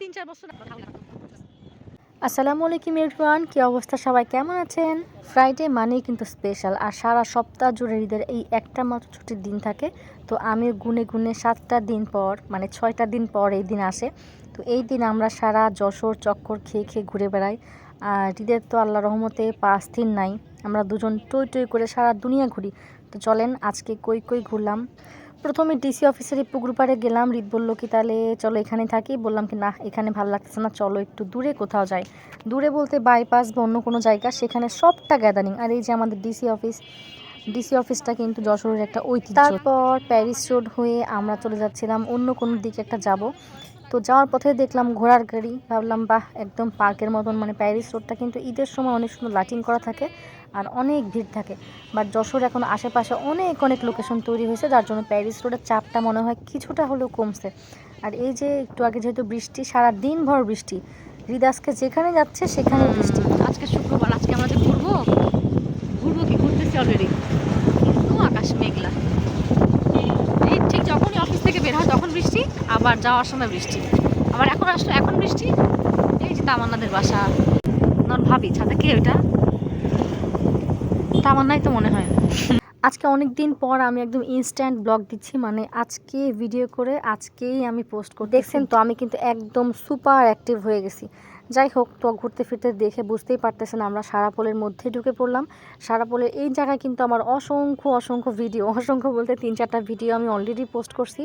তিন চার বছর আসসালামু আলাইকুম এভরিওয়ান, কি অবস্থা? সবাই কেমন আছেন? ফ্রাইডে মানেই কিন্তু স্পেশাল আর সারা সপ্তাহ জুড়ে ঈদের এই একটা মাত্র ছুটির দিন থাকে। তো আমি গুনে গুনে সাতটা দিন পর মানে ছয়টা দিন পর এই দিন আসে। তো এই দিন আমরা সারা যশোর চক্কর খেয়ে খেয়ে ঘুরে বেড়াই। আর ঈদের তো আল্লাহ রহমতে পাঁচ দিন নাই। আমরা দুজন টই টই করে সারা দুনিয়া ঘুরি। তো চলেন আজকে কই কই ঘুরলাম? প্রথমে ডিসি অফিসের এই পুকুর পাড়ে গেলাম, রিত বলল কি, তাহলে চলো এখানে থাকি। বললাম কি, না, এখানে ভালো লাগতেছে না, চলো একটু দূরে কোথাও যাই। দূরে বলতে বাইপাস বা অন্য কোনো জায়গা, সেখানে সবটা গ্যাদারিং আর এই যে আমাদের ডিসি অফিস ডিসি অফিসটা কিন্তু যশোরের একটা ঐতিহ্য। তারপর প্যারিস রোড হয়ে আমরা চলে যাচ্ছিলাম, অন্য কোনো দিকে একটা যাব। তো যাওয়ার পথে দেখলাম ঘোড়ার গাড়ি, ভাবলাম, বাহ, একদম পার্কের মতন। মানে প্যারিস রোডটা কিন্তু ঈদের সময় অনেক সুন্দর লাইটিং করা থাকে। আর অনেক ভিড় থাকে। বাট যশোর এখন আশেপাশে অনেক অনেক লোকেশন তৈরি হয়েছে যার জন্য প্যারিস রোডের চাপটা মনে হয় কিছুটা হলেও কমছে। আর এই যে একটু আগে যেহেতু বৃষ্টি সারা দিন ভর বৃষ্টি হৃদাসকে যেখানে যাচ্ছে সেখানে বৃষ্টি। আজকে শুক্রবার আজকে আমরা যে ঘুরবো ঘুরবো কি ঘুরতেছি অলরেডি কিন্তু আকাশ মেঘলা। এই ঠিক যখনই অফিস থেকে বের হয় তখন বৃষ্টি আবার যাওয়ার সময় বৃষ্টি। আবার এখন আসলো এখন বৃষ্টি এই যে তামান্নাদের বাসা। ভাবি ছাদে কে ওইটা? তামান্নাই তো মনে হয়। আজকে অনেক দিন পর আমি একদম ইনস্ট্যান্ট ব্লগ দিচ্ছি মানে আজকে ভিডিও করে আজকেই আমি পোস্ট করি দেখছেন তো, আমি কিন্তু একদম সুপার অ্যাক্টিভ হয়ে গেছি। যাই হোক, তো ঘুরতে ফিরতে দেখে বুঝতেই পারতেছেন আমরা সারাপোলের মধ্যে ঢুকে পড়লাম। সারাপোলের এই জায়গায় কিন্তু আমার অসংখ্য অসংখ্য ভিডিও অসংখ্য বলতে তিন চারটা ভিডিও আমি অলরেডি পোস্ট করছি।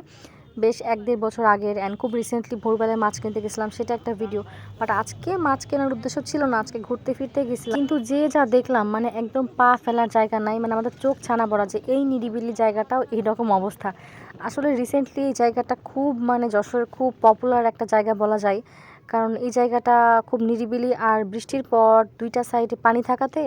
বেশ এক দেড় বছর আগের অ্যান্ড খুব রিসেন্টলি ভোরবেলায় মাছ কিনতে গেছিলাম, সেটা একটা ভিডিও বাট আজকে মাছ কেনার উদ্দেশ্য ছিল না, আজকে ঘুরতে ফিরতে গেছিলাম। কিন্তু যে যা দেখলাম মানে একদম পা ফেলার জায়গা নাই মানে আমাদের চোখ ছানা পড়া যে এই নিরিবিলি জায়গাটাও এইরকম অবস্থা। আসলে রিসেন্টলি এই জায়গাটা খুব মানে যশোরের খুব পপুলার একটা জায়গা বলা যায়। কারণ এই জায়গাটা খুব নিরিবিলি আর বৃষ্টির পর দুইটা সাইডে পানি থাকাতে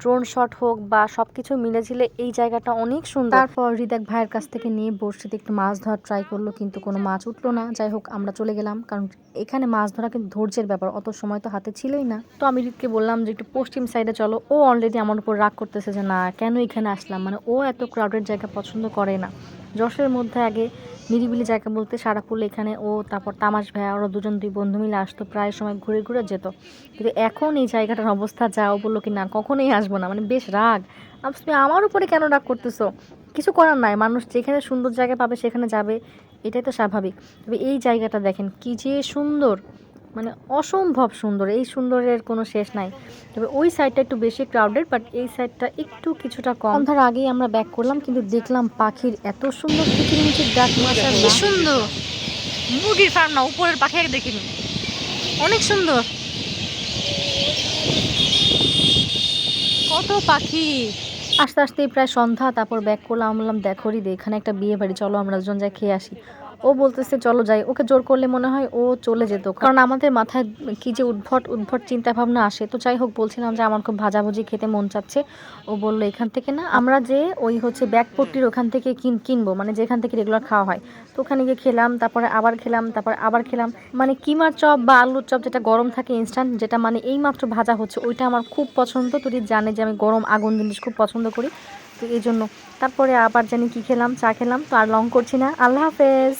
ড্রোন শট হোক বা সব কিছু মিলে ঝিলে এই জায়গাটা অনেক সুন্দর। তারপর হৃদক ভাইয়ের কাছ থেকে নিয়ে বড়শিতে একটু মাছ ধরার ট্রাই করল, কিন্তু কোনো মাছ উঠল না। যাই হোক, আমরা চলে গেলাম, কারণ এখানে মাছ ধরা কিন্তু ধৈর্যের ব্যাপার, অত সময় তো হাতে ছিলই না। তো আমি হৃদকে বললাম যে একটু পশ্চিম সাইডে চলো। ও অলরেডি আমার উপর রাগ করতেছে যে, না, কেন এখানে আসলাম? মানে ও এত ক্রাউডেড জায়গা পছন্দ করে না। যশোরের মধ্যে আগে নিরিবিলি জায়গা বলতে সারাপুল এখানে ও তারপর তামাশ ভাইয়া, ওরা দুজন দুই বন্ধু মিলে আসতো, প্রায় সময় ঘুরে ঘুরে যেত। কিন্তু এখন এই জায়গাটার অবস্থা যা ও বলল কি, না, কখনোই আসব না। মানে বেশ রাগ। আপনি আমার উপরে কেন রাগ করতেছো? কিছু করার নাই। মানুষ যেখানে সুন্দর জায়গা পাবে সেখানে যাবে। এটাই তো স্বাভাবিক। তবে এই জায়গাটা দেখেন কি যে সুন্দর। মানে অসম্ভব সুন্দর এই সুন্দরের কোনো শেষ নাই। তবে ওই সাইডটা একটু বেশি ক্রাউডেড বাট এই সাইডটা একটু কিছুটা কম। সন্ধ্যার আগেই আমরা ব্যাক করলাম কিন্তু দেখলাম পাখির এত সুন্দর কিচিরমিচির ডাক কি মাশাআল্লাহ সুন্দর! মুরগির ফার্ম না উপরের পাখি দেখিনি। অনেক সুন্দর। কত পাখি! আস্তে আস্তেই প্রায় সন্ধ্যা তারপর ব্যাক করলাম বললাম দেখো রিদ এখানে একটা বিয়ে বাড়ি চলো আমরা দুজন যাই খেয়ে আসি। ও বলতেছে, চলো যাই। ওকে জোর করলে মনে হয় ও চলে যেত। কারণ আমাদের মাথায় কি যে উদ্ভট উদ্ভট চিন্তা ভাবনা আসে। তো যাই হোক, বলছিলাম যে আমার খুব ভাজাভুজি খেতে মন চাচ্ছে। ও বলল, এখান থেকে না, আমরা যে ওই হচ্ছে ব্যাগপট্টির ওখান থেকে কিন, কিনবো। মানে যেখান থেকে রেগুলার খাওয়া হয়। তো ওখানে গিয়ে খেলাম, তারপরে আবার খেলাম, তারপর আবার খেলাম। মানে কিমার চপ বা আলুর চপ যেটা গরম থাকে ইনস্ট্যান্ট যেটা মানে এইমাত্র ভাজা হচ্ছে, ওইটা আমার খুব পছন্দ। তুই জানে যে আমি গরম আগুন জিনিস খুব পছন্দ করি। তো এই জন্য তারপরে আবার জানি কি খেলাম, চা খেলাম। তো আর লং করছি না। আল্লাহ হাফেজ।